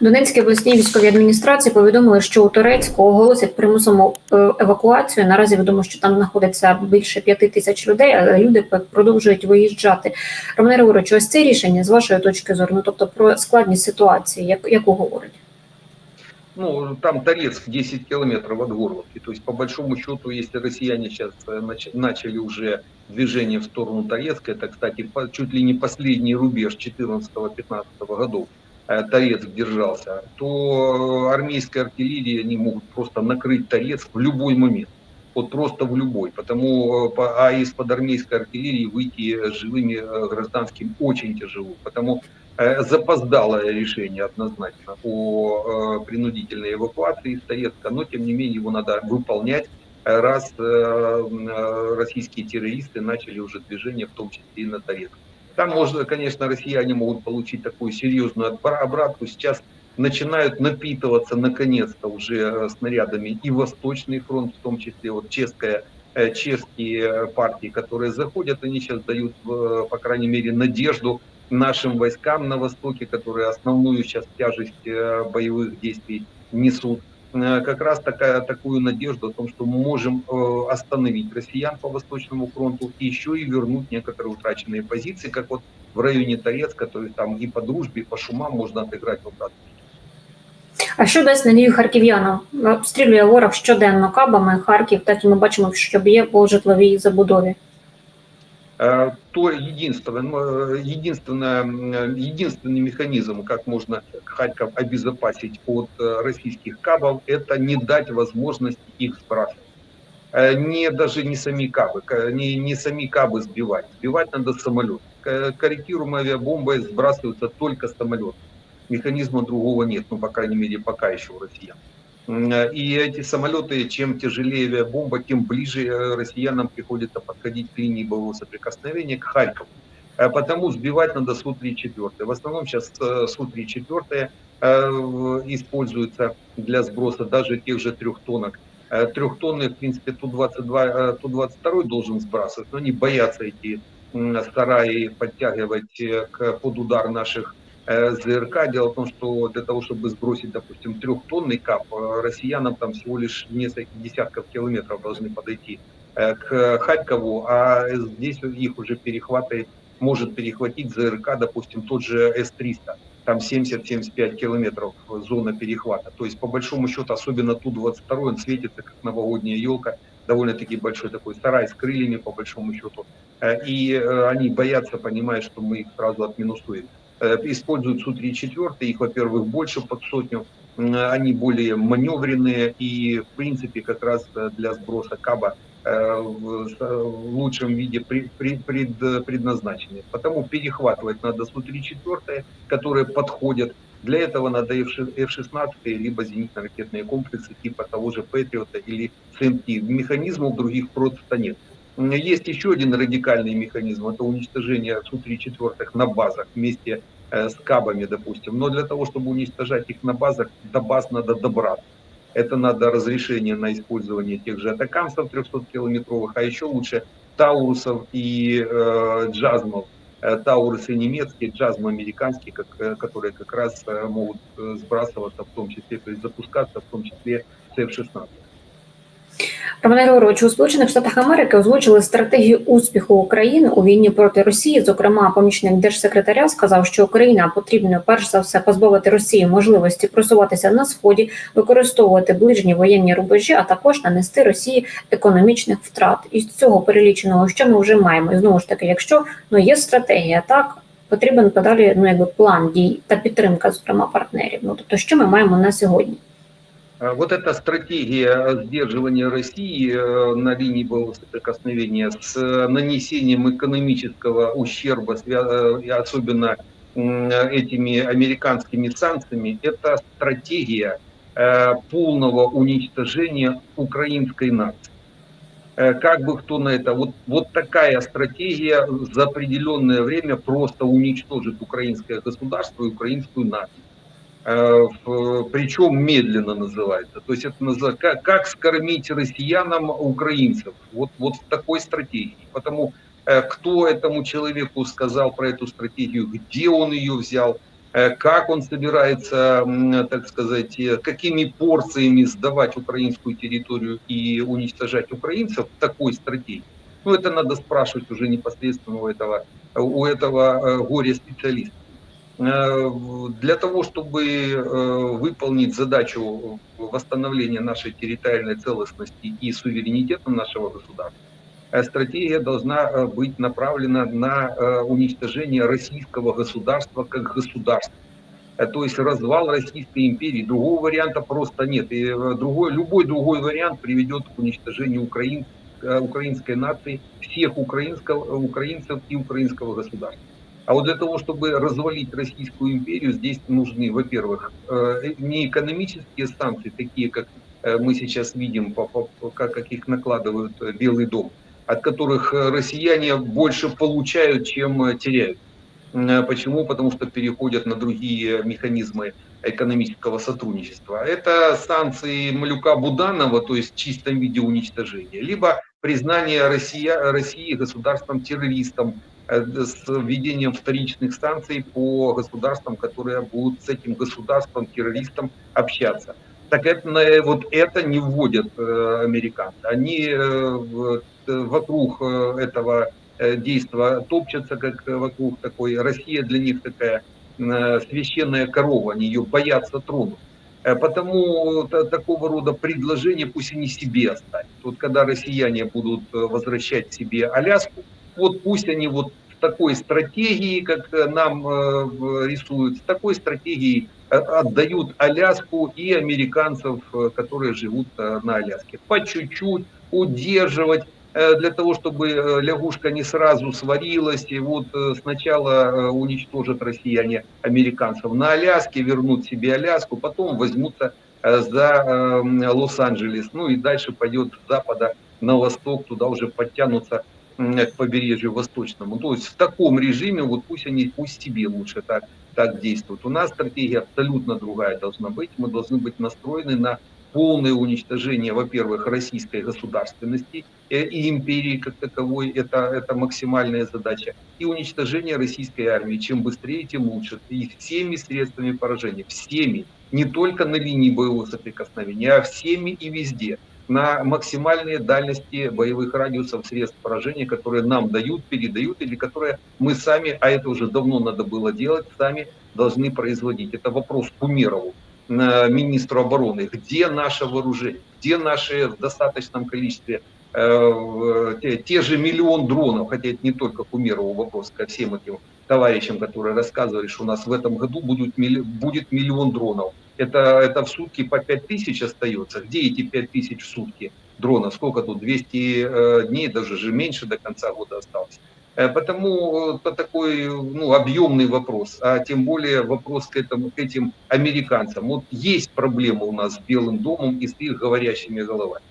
Донецькій обласній військовій адміністрації повідомили, що у Турецьку оголосять примусову е, евакуацію. Наразі відомо, що там знаходиться більше п'яти тисяч людей, але люди продовжують виїжджати. Романе Григорович, ось це рішення з вашої точки зору, ну тобто про складність ситуації, як яку говорить. Ну, там Торецк 10 километров от Горловки. То есть, по большому счету, если россияне сейчас нач- начали уже движение в сторону Торецка, это, кстати, чуть ли не последний рубеж 14-15 годов, э, Торецк держался, то э, армейская артиллерия, они могут просто накрыть Торецк в любой момент. Вот просто в любой. Потому, э, а из-под армейской артиллерии выйти живыми гражданским очень тяжело. Потому запоздалое решение однозначно о принудительной эвакуации из Торецка, но тем не менее его надо выполнять, раз российские террористы начали уже движение, в том числе и на Торецк. Там, можно, конечно, россияне могут получить такую серьезную обратку. Сейчас начинают напитываться, наконец-то, уже э, снарядами и Восточный фронт, в том числе вот чешская, э, чешские партии, которые заходят, они сейчас дают, э, по крайней мере, надежду нашим войскам на Востоке, которые основную сейчас тяжесть боевых действий несут, как раз такая, такую надежду о том, что мы можем э, остановить россиян по Восточному фронту и еще и вернуть некоторые утраченные позиции, как вот в районе Торецка, то есть там и по дружбе, и по шумам можно отыграть в обратную. А що дасть надію харків'янам? Обстрілює ворог щоденно кабами Харків, так і ми бачимо, що б'є по житловій забудові. Э, то единственное, э, единственное, м, единственный механизм, как можно Харьков обезопасить от э, российских кабов, это не дать возможность их сбрасывать. Э, Не даже не сами кабы, не, не сами кабы сбивать. Сбивать надо самолет. Корректируемой авиабомбой сбрасываются только самолеты. Механизма другого нет, ну, по крайней мере, пока еще у россиян. Э, И эти самолеты, чем тяжелее авиабомба, тем ближе э, россиянам приходится подходить к линии боевого соприкосновения, к Харькову. Э, Потому сбивать надо Су-34. В основном сейчас э, Су-34 э, используется для сброса даже тех же трехтонок. Э, Трехтонный, в принципе, Ту-22, э, Ту-22 должен сбрасывать, но они боятся эти сараи подтягивать под удар наших ЗРК. Дело в том, что для того, чтобы сбросить, допустим, трехтонный кап, э, россиянам там всего лишь несколько десятков километров должны подойти э, к Харькову, а здесь их уже перехватывает, может перехватить ЗРК, допустим, тот же С-300. Там 70-75 километров зона перехвата. То есть, по большому счету, особенно Ту-22, он светится, как новогодняя елка, довольно-таки большой такой сарай с крыльями, по большому счету. Э, И э, они боятся, понимают, что мы их сразу отминусуем. Э, Используют Су-34, их, во-первых, больше под сотню, они более маневренные и, в принципе, как раз э, для сброса каба э, в лучшем виде предназначены. Потому перехватывать надо Су-34, которые подходят. Для этого надо F- F-16, либо зенитно-ракетные комплексы типа того же Патриота или СМТ. Механизмов других просто нет. Есть еще один радикальный механизм, это уничтожение Су-34 на базах вместе э, с кабами, допустим. Но для того, чтобы уничтожать их на базах, до баз надо добраться. Это надо разрешение на использование тех же атакамсов 300-километровых, а еще лучше таурусов и э, джазмов. Э, Таурусы немецкие, джазмы американские, как, э, которые как раз могут сбрасываться в том числе, то есть запускаться в том числе с F-16. Романе Григорович, у Сполучених Штатах Америки озвучили стратегію успіху України у війні проти Росії. Зокрема, помічник держсекретаря сказав, що Україна потрібно перш за все позбавити Росії можливості просуватися на сході, використовувати ближні воєнні рубежі, а також нанести Росії економічних втрат. Із цього переліченого, що ми вже маємо, і знову ж таки, якщо ну є стратегія, так потрібен подалі ну якби план дій та підтримка, зокрема партнерів. Ну тобто, що ми маємо на сьогодні? Э, Вот эта стратегия сдерживания России э, на линии боевого соприкосновения с э, нанесением экономического ущерба, э, особенно этими американскими санкциями, это стратегия полного уничтожения украинской нации. Как бы кто на это, вот, вот такая стратегия за определенное время просто уничтожит украинское государство и украинскую нацию. Э, причем медленно называется. То есть это назва- как, скормить россиянам украинцев. Вот, вот в такой стратегии. Потому э, кто этому человеку сказал про эту стратегию, где он ее взял, э, как он собирается, так сказать, какими порциями сдавать украинскую территорию и уничтожать украинцев в такой стратегии. Ну, это надо спрашивать уже непосредственно у этого, у этого горе-специалиста. Для того, чтобы выполнить задачу восстановления нашей территориальной целостности и суверенитета нашего государства, Э, стратегия должна э, быть направлена на э, уничтожение российского государства как государства. То есть развал Российской империи. Другого варианта просто нет. И другой, любой другой вариант приведет к уничтожению украин, украинской нации, всех украинского, украинцев и украинского государства. А вот для того, чтобы развалить Российскую империю, здесь нужны, во-первых, не экономические санкции, такие, как мы сейчас видим, как их накладывают Белый дом, от которых э, россияне больше получают, чем э, теряют. Э, почему? Потому что переходят на другие механизмы экономического сотрудничества. Это санкции Малюка Буданова, то есть в чистом виде уничтожения, либо признание России, России государством-террористом с введением вторичных санкций по государствам, которые будут с этим государством-террористом общаться. Так это, вот это не вводят э, американцы. Они э, вокруг э, этого э, действия топчатся, как вокруг такой. Россия для них такая э, священная корова, они ее боятся тронуть. Потому такого рода предложения пусть они себе оставят. Вот когда россияне будут возвращать себе Аляску, вот пусть они вот в такой стратегии, как нам рисуют, в такой стратегии отдают Аляску и американцев, которые живут на Аляске. По чуть-чуть удерживать, Э, для того, чтобы э, лягушка не сразу сварилась, и вот э, сначала уничтожат россияне американцев на Аляске, вернут себе Аляску, потом возьмутся за Лос-Анджелес, ну и дальше пойдет с запада на восток, туда уже подтянутся к побережью восточному. То есть в таком режиме, вот пусть они, пусть себе лучше так, так действуют. У нас стратегия абсолютно другая должна быть. Мы должны быть настроены на полное уничтожение, во-первых, российской государственности и империи как таковой, это, это максимальная задача, и уничтожение российской армии. Чем быстрее, тем лучше. И всеми средствами поражения, всеми, не только на линии боевого соприкосновения, а всеми и везде на максимальные дальности боевых радиусов средств поражения, которые нам дают, передают, или которые мы сами, а это уже давно надо было делать, сами должны производить. Это вопрос к Умерову министру обороны, где наше вооружение, где наши в достаточном количестве э, те, те же миллион дронов, хотя это не только к Умерову вопрос, ко всем этим товарищам, которые рассказывали, что у нас в этом году будет, будет миллион дронов. Это, это в сутки по 5 тысяч остается. Где эти 5 тысяч в сутки дронов? Сколько тут? 200 э, дней, даже же меньше до конца года осталось. Э, потому это такой ну, объемный вопрос, а тем более вопрос к, этому, к этим американцам. Вот есть проблема у нас с Белым домом и с их говорящими головами.